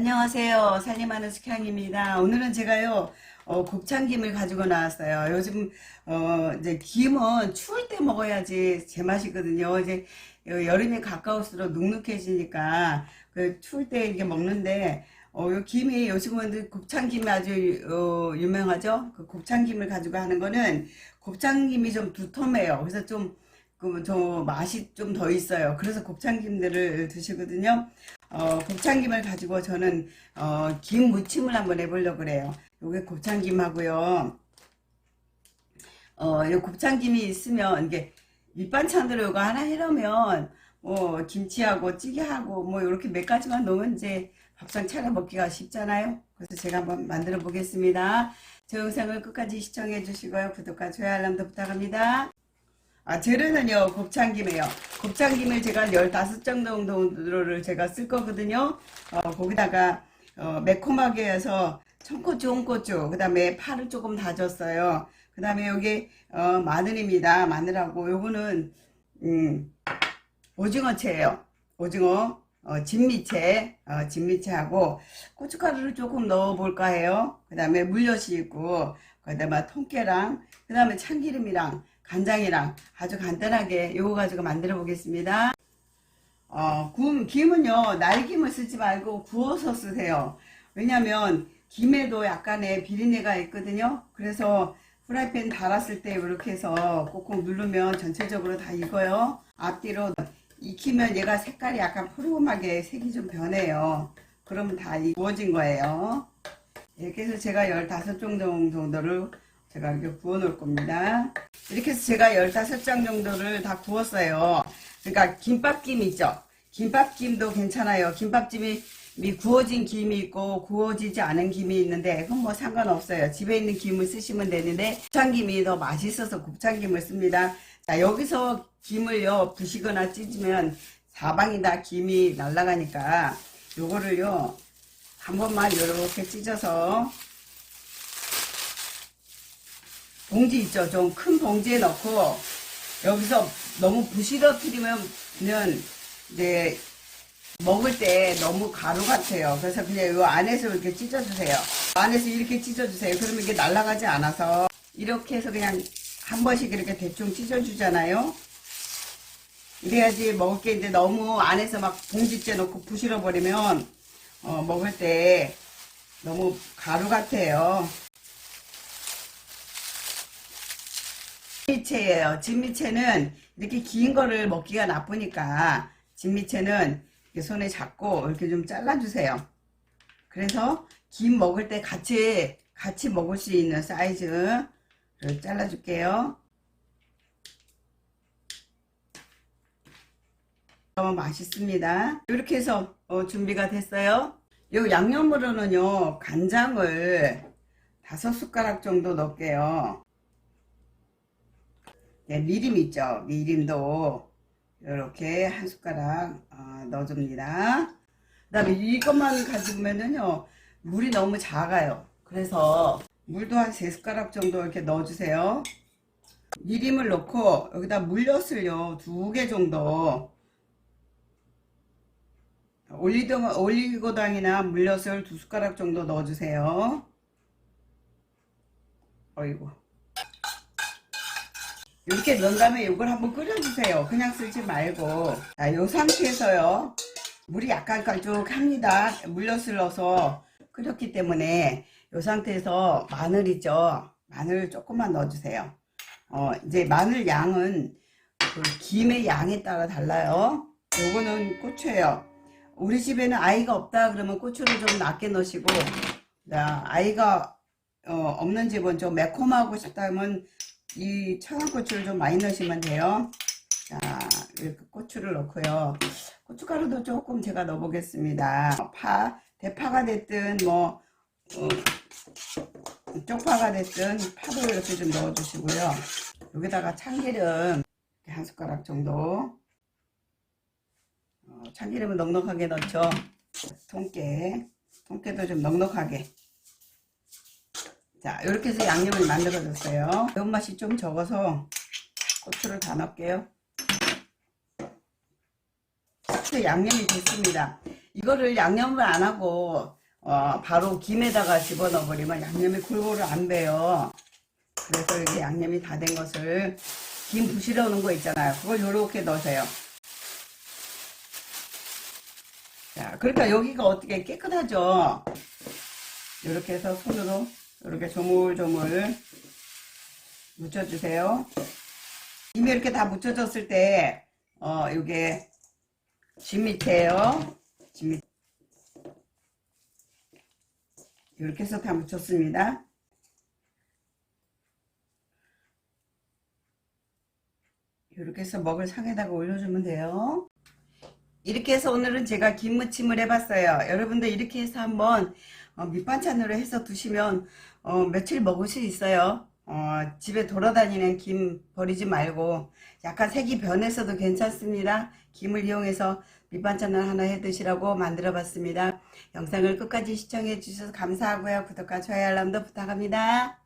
안녕하세요. 살림하는 숙향입니다. 오늘은 제가요, 어, 곱창김을 가지고 나왔어요. 요즘, 어, 이제 김은 추울 때 먹어야지 제맛이거든요. 이제 여- 여름이 가까울수록 눅눅해지니까 그 추울 때 이렇게 먹는데, 어, 요 김이 요즘은 곱창김이 아주, 어, 유명하죠? 그 곱창김을 가지고 하는 거는 곱창김이 좀 두툼해요. 그래서 좀, 그, 저 맛이 좀 더 있어요. 그래서 곱창김들을 드시거든요. 어, 곱창김을 가지고 저는 어, 김 무침을 한번 해보려고 그래요. 요게 곱창김하고요. 어, 이 곱창김이 있으면 이게 밑반찬으로 이거 하나 해놓으면 뭐 김치하고 찌개하고 뭐 이렇게 몇 가지만 넣으면 이제 밥상 차려 먹기가 쉽잖아요. 그래서 제가 한번 만들어 보겠습니다. 제 영상을 끝까지 시청해 주시고요. 구독과 좋아요 알람도 부탁합니다. 아, 재료는요, 곱창김이에요. 곱창김을 제가 15장 정도를 제가 쓸 거거든요. 어, 거기다가, 어, 매콤하게 해서 청고추, 홍고추, 그 다음에 파를 조금 다졌어요. 그 다음에 여기, 어, 마늘입니다. 마늘하고, 요거는, 음, 오징어채예요. 오징어, 어, 진미채, 어, 진미채하고, 고춧가루를 조금 넣어볼까 해요. 그 다음에 물엿이 있고, 그 다음에 통깨랑, 그 다음에 참기름이랑, 간장이랑 아주 간단하게 요거 가지고 만들어 보겠습니다. 어, 구운 김은요, 날김을 쓰지 말고 구워서 쓰세요. 왜냐면, 김에도 약간의 비린내가 있거든요. 그래서 프라이팬 달았을 때 이렇게 해서 꾹꾹 누르면 전체적으로 다 익어요. 앞뒤로 익히면 얘가 색깔이 약간 푸르름하게 색이 좀 변해요. 그러면 다 구워진 거예요. 이렇게 해서 제가 15종 정도를 제가 이렇게 구워 놓을 겁니다. 이렇게 해서 제가 15장 정도를 다 구웠어요. 그러니까 김밥김 있죠? 김밥김도 괜찮아요. 김밥김이 미 구워진 김이 있고 구워지지 않은 김이 있는데 그건 뭐 상관없어요. 집에 있는 김을 쓰시면 되는데 곱창김이 더 맛있어서 곱창김을 씁니다. 자 여기서 김을요 부시거나 찢으면 사방이 다 김이 날아가니까 요거를요 한 번만 이렇게 찢어서 봉지 있죠. 좀 큰 봉지에 넣고 여기서 너무 부시러뜨리면 이제 먹을 때 너무 가루 같아요. 그래서 그냥 이 안에서 이렇게 찢어주세요. 안에서 이렇게 찢어주세요. 그러면 이게 날아가지 않아서 이렇게 해서 그냥 한 번씩 이렇게 대충 찢어주잖아요. 이래야지 먹을 게 이제 너무 안에서 막 봉지째 넣고 부실어 버리면 어, 먹을 때 너무 가루 같아요. 진미채예요. 진미채는 이렇게 긴 거를 먹기가 나쁘니까 진미채는 손에 잡고 이렇게 좀 잘라주세요. 그래서 김 먹을 때 같이 같이 먹을 수 있는 사이즈를 잘라줄게요. 너무 맛있습니다. 이렇게 해서 어, 준비가 됐어요. 요 양념으로는요 간장을 다섯 숟가락 정도 넣을게요. 네, 미림 있죠. 미림도 이렇게 한 숟가락 어, 넣어줍니다. 그 다음에 이것만 가지고면은요 물이 너무 작아요. 그래서 물도 한 세 숟가락 정도 이렇게 넣어주세요. 미림을 넣고 여기다 물엿을요 두 개 정도 올리고, 올리고당이나 물엿을 두 숟가락 정도 넣어주세요. 어이구. 이렇게 넣은 다음에 이걸 한번 끓여주세요. 그냥 쓰지 말고. 자, 이 상태에서요. 물이 약간 깔쭉합니다. 물엿을 넣어서 끓였기 때문에 이 상태에서 마늘 있죠. 마늘 조금만 넣어주세요. 어, 이제 마늘 양은 그 김의 양에 따라 달라요. 요거는 고추예요. 우리 집에는 아이가 없다 그러면 고추를 좀 낮게 넣으시고 자, 아이가 어, 없는 집은 좀 매콤하고 싶다면 이 청양고추를 좀 많이 넣으시면 돼요. 자, 이렇게 고추를 넣고요. 고춧가루도 조금 제가 넣어보겠습니다. 파, 대파가 됐든 뭐 어, 쪽파가 됐든 파도 이렇게 좀 넣어주시고요. 여기다가 참기름 한 숟가락 정도 어, 참기름은 넉넉하게 넣죠. 통깨, 통깨도 좀 넉넉하게. 자, 이렇게 해서 양념을 만들어줬어요. 매운맛이 좀 적어서 고추를 다 넣을게요. 양념이 됐습니다. 이거를 양념을 안 하고 어, 바로 김에다가 집어넣어 버리면 양념이 골고루 안 배요. 그래서 이렇게 양념이 다 된 것을 김 부실어 놓은 거 있잖아요. 그걸 요렇게 넣으세요. 자, 그러니까 여기가 어떻게 깨끗하죠? 이렇게 해서 손으로 이렇게 조물조물 묻혀주세요. 김이 이렇게 다 묻혀졌을 때, 어, 요게 쥐 밑에요. 쥐 밑. 이렇게 해서 다 묻혔습니다. 이렇게 해서 먹을 상에다가 올려주면 돼요. 이렇게 해서 오늘은 제가 김무침을 해봤어요. 여러분들 이렇게 해서 한번 어, 밑반찬으로 해서 드시면 어, 며칠 먹을 수 있어요. 어, 집에 돌아다니는 김 버리지 말고 약간 색이 변해서도 괜찮습니다. 김을 이용해서 밑반찬을 하나 해 드시라고 만들어 봤습니다. 영상을 끝까지 시청해 주셔서 감사하고요. 구독과 좋아요 알람도 부탁합니다.